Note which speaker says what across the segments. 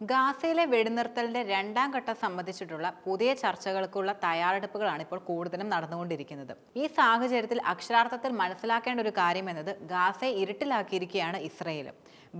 Speaker 1: ഗാസയിലെ വെടിനിർത്തലിന്റെ രണ്ടാം ഘട്ടം സംബന്ധിച്ചിട്ടുള്ള പുതിയ ചർച്ചകൾക്കുള്ള തയ്യാറെടുപ്പുകളാണ് ഇപ്പോൾ കൂടുതലും നടന്നുകൊണ്ടിരിക്കുന്നത്. ഈ സാഹചര്യത്തിൽ അക്ഷരാർത്ഥത്തിൽ മനസ്സിലാക്കേണ്ട ഒരു കാര്യം എന്നത് ഗാസയെ ഇരുട്ടിലാക്കിയിരിക്കുകയാണ് ഇസ്രയേൽ.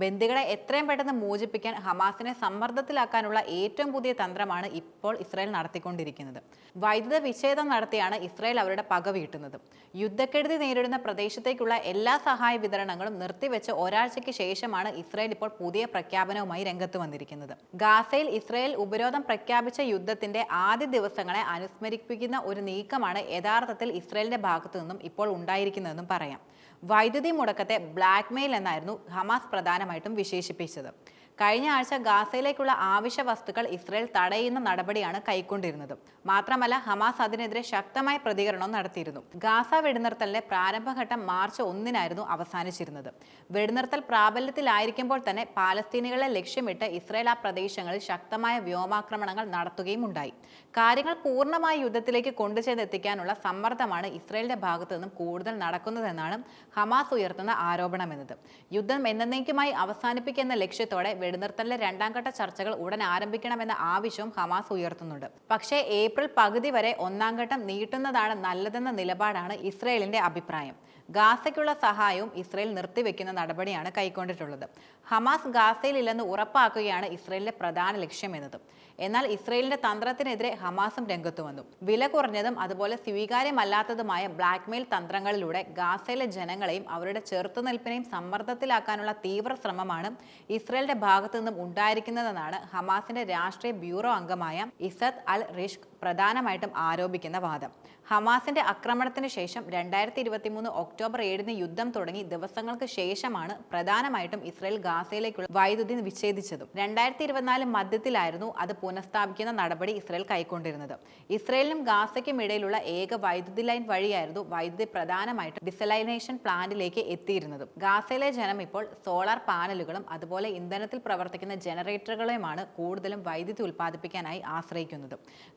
Speaker 1: ബന്ദികളെ എത്രയും പെട്ടെന്ന് മോചിപ്പിക്കാൻ ഹമാസിനെ സമ്മർദ്ദത്തിലാക്കാനുള്ള ഏറ്റവും പുതിയ തന്ത്രമാണ് ഇപ്പോൾ ഇസ്രായേൽ നടത്തിക്കൊണ്ടിരിക്കുന്നത്. വൈദ്യുത വിച്ഛേദം നടത്തിയാണ് ഇസ്രായേൽ അവരുടെ പക വീട്ടുന്നത്. യുദ്ധക്കെടുതി നേരിടുന്ന പ്രദേശത്തേക്കുള്ള എല്ലാ സഹായ വിതരണങ്ങളും നിർത്തിവെച്ച് ഒരാഴ്ചയ്ക്ക് ശേഷമാണ് ഇസ്രായേൽ ഇപ്പോൾ പുതിയ പ്രഖ്യാപനവുമായി രംഗത്ത് വന്നിരിക്കുന്നത്. ഗാസയിൽ ഇസ്രയേൽ ഉപരോധം പ്രഖ്യാപിച്ച യുദ്ധത്തിന്റെ ആദ്യ ദിവസങ്ങളെ അനുസ്മരിപ്പിക്കുന്ന ഒരു നീക്കമാണ് യഥാർത്ഥത്തിൽ ഇസ്രയേലിന്റെ ഭാഗത്തു നിന്നും ഇപ്പോൾ ഉണ്ടായിരിക്കുന്നതെന്നും പറയാം. വൈദ്യുതി മുടക്കത്തെ ബ്ലാക്ക്മെയിൽ എന്നായിരുന്നു ഹമാസ് പ്രധാനമായിട്ടും വിശേഷിപ്പിച്ചത്. കഴിഞ്ഞ ആഴ്ച ഗാസയിലേക്കുള്ള ആവശ്യ വസ്തുക്കൾ ഇസ്രയേൽ തടയുന്ന നടപടിയാണ് കൈക്കൊണ്ടിരുന്നത്. മാത്രമല്ല ഹമാസ് അതിനെതിരെ ശക്തമായ പ്രതികരണം നടത്തിയിരുന്നു. ഗാസ വെടിനിർത്തലിന്റെ പ്രാരംഭഘട്ടം മാർച്ച് ഒന്നിനായിരുന്നു അവസാനിച്ചിരുന്നത്. വെടിനിർത്തൽ പ്രാബല്യത്തിലായിരിക്കുമ്പോൾ തന്നെ പാലസ്തീനികളെ ലക്ഷ്യമിട്ട് ഇസ്രയേൽ ആ പ്രദേശങ്ങളിൽ ശക്തമായ വ്യോമാക്രമണങ്ങൾ നടത്തുകയും ഉണ്ടായി. കാര്യങ്ങൾ പൂർണമായി യുദ്ധത്തിലേക്ക് കൊണ്ടുചെന്നെത്തിക്കാനുള്ള സമ്മർദ്ദമാണ് ഇസ്രയേലിന്റെ ഭാഗത്തു നിന്നും കൂടുതൽ നടക്കുന്നതെന്നാണ് ഹമാസ് ഉയർത്തുന്ന ആരോപണമെന്നത്. യുദ്ധം എന്നേക്കുമായി അവസാനിപ്പിക്കുന്ന ലക്ഷ്യത്തോടെ വെടിനിർത്തലിലെ രണ്ടാം ഘട്ട ചർച്ചകൾ ഉടൻ ആരംഭിക്കണമെന്ന ആവശ്യവും ഹമാസ് ഉയർത്തുന്നുണ്ട്. പക്ഷേ ഏപ്രിൽ പകുതി വരെ ഒന്നാം ഘട്ടം നീട്ടുന്നതാണ് നല്ലതെന്ന നിലപാടാണ് ഇസ്രയേലിന്റെ അഭിപ്രായം. ഗാസയ്ക്കുള്ള സഹായവും ഇസ്രയേൽ നിർത്തിവെക്കുന്ന നടപടിയാണ് കൈക്കൊണ്ടിട്ടുള്ളത്. ഹമാസ് ഗാസയിൽ ഇല്ലെന്ന് ഉറപ്പാക്കുകയാണ് ഇസ്രയേലിന്റെ പ്രധാന ലക്ഷ്യമെന്നത്. എന്നാൽ ഇസ്രയേലിന്റെ തന്ത്രത്തിനെതിരെ ഹമാസും രംഗത്തു വന്നു. വില കുറഞ്ഞതും അതുപോലെ സ്വീകാര്യമല്ലാത്തതുമായ ബ്ലാക്ക്മെയിൽ തന്ത്രങ്ങളിലൂടെ ഗാസയിലെ ജനങ്ങളെയും അവരുടെ ചെറുത്തുനിൽപ്പിനെയും സമ്മർദ്ദത്തിലാക്കാനുള്ള തീവ്ര ശ്രമമാണ് ഇസ്രയേലിന്റെ ഭാഗത്തു നിന്നും ഉണ്ടായിരിക്കുന്നതെന്നാണ് ഹമാസിന്റെ രാഷ്ട്രീയ ബ്യൂറോ അംഗമായ ഇസദ് അൽ റിഷ്ക് പ്രധാനമായിട്ടും ആരോപിക്കുന്ന വാദം. ഹമാസിന്റെ ആക്രമണത്തിന് ശേഷം രണ്ടായിരത്തി ഇരുപത്തി മൂന്ന് ഒക്ടോബർ ഏഴിന് യുദ്ധം തുടങ്ങി ദിവസങ്ങൾക്ക് ശേഷമാണ് പ്രധാനമായിട്ടും ഇസ്രയേൽ ഗാസയിലേക്കുള്ള വൈദ്യുതി വിച്ഛേദിച്ചതും രണ്ടായിരത്തി ഇരുപത്തിനാല് മധ്യത്തിലായിരുന്നു അത് പുനഃസ്ഥാപിക്കുന്ന നടപടി ഇസ്രയേൽ കൈക്കൊണ്ടിരുന്നത്. ഇസ്രയേലിനും ഗാസയ്ക്കും ഇടയിലുള്ള ഏക വൈദ്യുതി ലൈൻ വഴിയായിരുന്നു വൈദ്യുതി പ്രധാനമായിട്ടും ഡിസലൈനേഷൻ പ്ലാന്റിലേക്ക് എത്തിയിരുന്നത്. ഗാസയിലെ ജനം ഇപ്പോൾ സോളാർ പാനലുകളും അതുപോലെ ഇന്ധനത്തിൽ പ്രവർത്തിക്കുന്ന ജനറേറ്ററുകളെയുമാണ് കൂടുതലും വൈദ്യുതി ഉൽപ്പാദിപ്പിക്കാനായി ആശ്രയിക്കുന്നത്.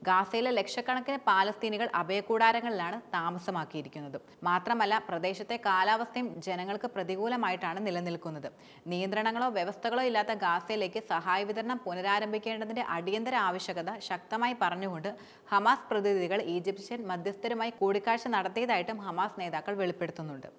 Speaker 1: ഗാസയിലെ ലക്ഷക്കണക്കിന് പാലസ്തീനികൾ അഭയകൂടാരങ്ങളിലാണ് താമസമാക്കിയിരിക്കുന്നത്. മാത്രമല്ല പ്രദേശത്തെ കാലാവസ്ഥയും ജനങ്ങൾക്ക് പ്രതികൂലമായിട്ടാണ് നിലനിൽക്കുന്നത്. നിയന്ത്രണങ്ങളോ വ്യവസ്ഥകളോ ഇല്ലാത്ത ഗാസയിലേക്ക് സഹായ വിതരണം പുനരാരംഭിക്കേണ്ടതിന്റെ അടിയന്തര ആവശ്യകത ശക്തമായി പറഞ്ഞുകൊണ്ട് ഹമാസ് പ്രതിനിധികൾ ഈജിപ്ഷ്യൻ മധ്യസ്ഥരുമായി കൂടിക്കാഴ്ച നടത്തിയതായിട്ടും ഹമാസ് നേതാക്കൾ വെളിപ്പെടുത്തുന്നുണ്ട്.